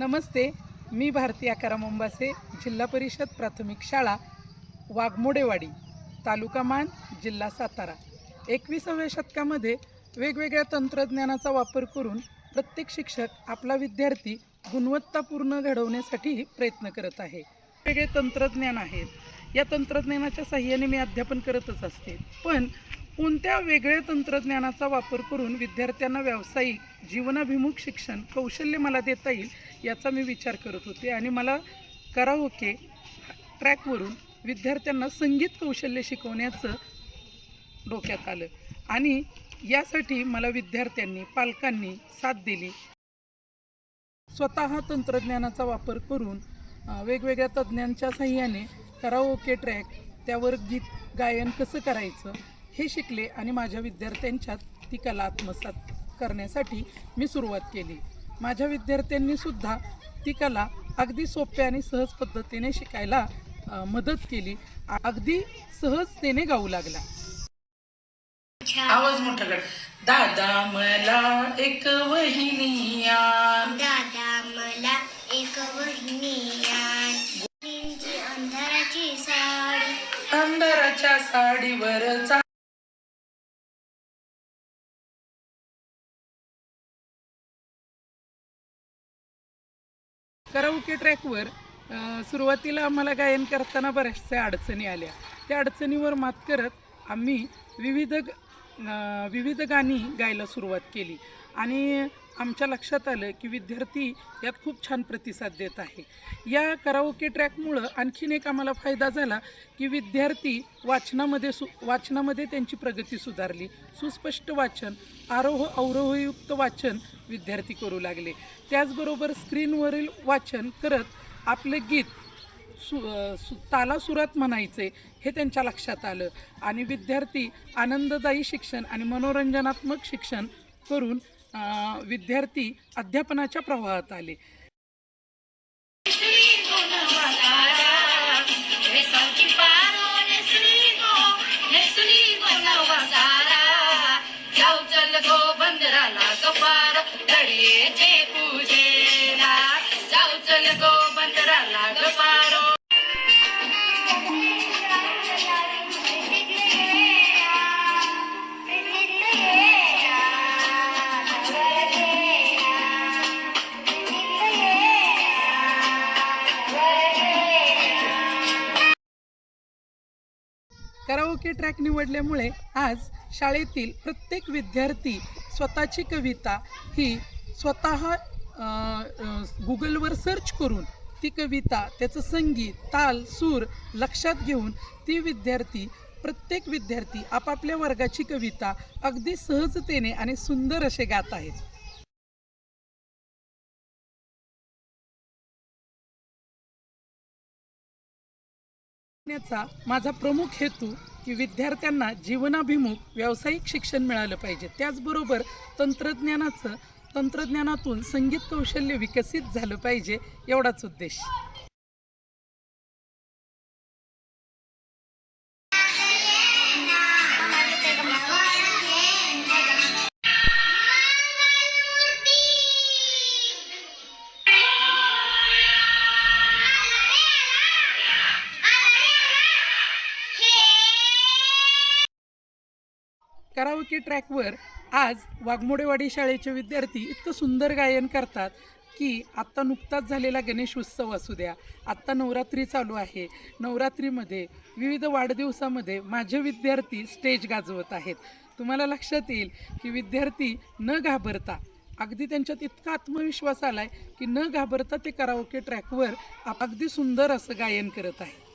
नमस्ते मी भारती आकाराम मुंबासे जिल्हा परिषद प्राथमिक शाळा वाघमोडेवाडी तालुका मान जिल्हा सातारा. एकविसाव्या शतकामध्ये वेगवेगळ्या तंत्रज्ञानाचा वापर करून प्रत्येक शिक्षक आपला विद्यार्थी गुणवत्तापूर्ण घडवण्यासाठी प्रयत्न करत आहे. वेगळे तंत्रज्ञान आहेत. या तंत्रज्ञानाच्या साह्याने मी अध्यापन करतच असते. पण कोणत्या वेगळ्या तंत्रज्ञानाचा वापर करून विद्यार्थ्यांना व्यावसायिक जीवनाभिमुख शिक्षण कौशल्य मला देता येईल याचा मी विचार करत होते आणि मला कराओके ट्रॅकवरून विद्यार्थ्यांना संगीत कौशल्य शिकवण्याचं डोक्यात आलं. आणि यासाठी मला विद्यार्थ्यांनी पालकांनी साथ दिली. स्वतः तंत्रज्ञानाचा वापर करून वेगवेगळ्या तज्ज्ञांच्या साह्याने कराओके ट्रॅक त्यावर गीत गायन कसं करायचं हे शिकले आणि माझ्या विद्यार्थ्यांच्यात ती कला आत्मसात करण्यासाठी मी सुरुवात केली. माझ्या विद्यार्थ्यांनी सुद्धा ती कला अगदी सोप्या आणि सहज पद्धतीने शिकायला मदत केली. अगदी सहजतेने गाऊ लागला. आवाज मोठा कर. दादा मला एक वहिनी. दादा मला एक वहिनी अंधाराची साडी. अंधाराच्या साडीवर चा कराओके ट्रॅकवर सुरुवातीला आम्हाला गायन करताना बऱ्याचशा अडचणी आल्या. त्या अडचणीवर मात करत आम्ही विविध ग- विविध गाणी गायला सुरुवात केली. आणि आमच्या लक्षात आलं की विद्यार्थी यात खूप छान प्रतिसाद देत आहे. या कराओके ट्रॅकमुळं आणखीन एक आम्हाला फायदा झाला की विद्यार्थी वाचनामध्ये सु वाचनामध्ये त्यांची प्रगती सुधारली. सुस्पष्ट वाचन आरोह अवरोहयुक्त वाचन विद्यार्थी करू लागले. त्याचबरोबर स्क्रीनवरील वाचन करत आपलं गीत सु सु तालासुरात म्हणायचे हे त्यांच्या लक्षात आलं. आणि विद्यार्थी आनंददायी शिक्षण आणि मनोरंजनात्मक शिक्षण करून विद्यार्थी अध्यापनाच्या प्रवाहात आले. गो बंदराला गपार कराओके ट्रॅक निवडल्यामुळे आज शाळेतील प्रत्येक विद्यार्थी स्वतःची कविता ही स्वतः गुगलवर सर्च करून ती कविता त्याचं संगीत ताल सूर लक्षात घेऊन ती विद्यार्थी प्रत्येक विद्यार्थी आपापल्या वर्गाची कविता अगदी सहजतेने आणि सुंदर असे गात आहेत. असण्याचा माझा प्रमुख हेतू की विद्यार्थ्यांना जीवनाभिमुख व्यावसायिक शिक्षण मिळालं पाहिजे. त्याचबरोबर तंत्रज्ञानाचं तंत्रज्ञानातून संगीत कौशल्य विकसित झालं पाहिजे एवढाच उद्देश. करावकी ट्रॅकवर आज वाघमोडेवाडी शाळेचे विद्यार्थी इतकं सुंदर गायन करतात की आत्ता नुकताच झालेला गणेश उत्सव असू द्या आत्ता नवरात्री चालू आहे. नवरात्रीमध्ये विविध वाढदिवसामध्ये माझे विद्यार्थी स्टेज गाजवत आहेत. तुम्हाला लक्षात येईल की विद्यार्थी न घाबरता अगदी त्यांच्यात इतका आत्मविश्वास आला आहे की न घाबरता ते कराओके ट्रॅकवर अगदी सुंदर असं गायन करत आहे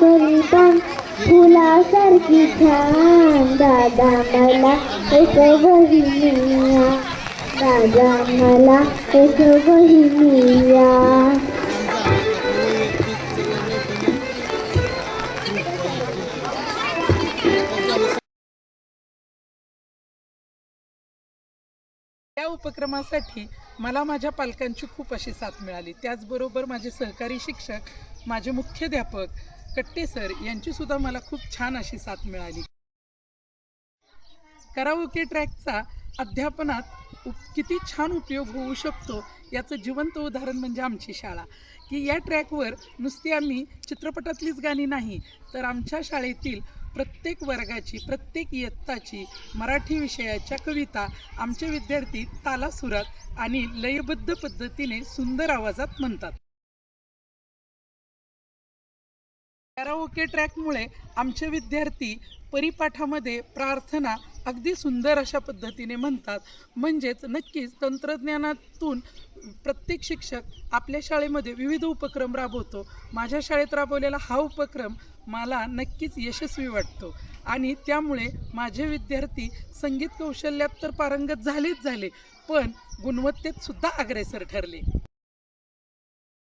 गोरी पण फुलासारखी छान. दादा मला एक बहिणिया दादा मला एक बहिणिया या उपक्रमासाठी मला माझ्या पालकांची खूप अशी साथ मिळाली. त्याचबरोबर माझे सहकारी शिक्षक माझे मुख्याध्यापक कट्टे सर यांचीसुद्धा मला खूप छान अशी साथ मिळाली. कराओके ट्रॅकचा अध्यापनात उप- किती छान उपयोग होऊ शकतो याचं जिवंत उदाहरण म्हणजे आमची शाळा. की या ट्रॅकवर नुसती आम्ही चित्रपटातलीच गाणी नाही तर आमच्या शाळेतील प्रत्येक वर्गाची प्रत्येक इयत्ताची मराठी विषयाच्या कविता आमचे विद्यार्थी तालासुरात आणि लयबद्ध पद्धतीने सुंदर आवाजात म्हणतात. कॅराओके ट्रॅकमुळे आमचे विद्यार्थी परिपाठामध्ये प्रार्थना अगदी सुंदर अशा पद्धतीने म्हणतात. म्हणजेच नक्कीच तंत्रज्ञानातून प्रत्येक शिक्षक आपल्या शाळेमध्ये विविध उपक्रम राबवतो. माझ्या शाळेत राबवलेला हा उपक्रम मला नक्कीच यशस्वी वाटतो. आणि त्यामुळे माझे विद्यार्थी संगीत कौशल्यात तर पारंगत झालेच झाले पण गुणवत्तेत सुद्धा अग्रेसर ठरले.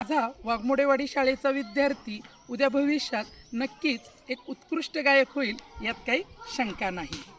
माझा वाघमोडेवाडी शाळेचा विद्यार्थी उद्या भविष्यात नक्कीच एक उत्कृष्ट गायक होईल यात काही शंका नाही.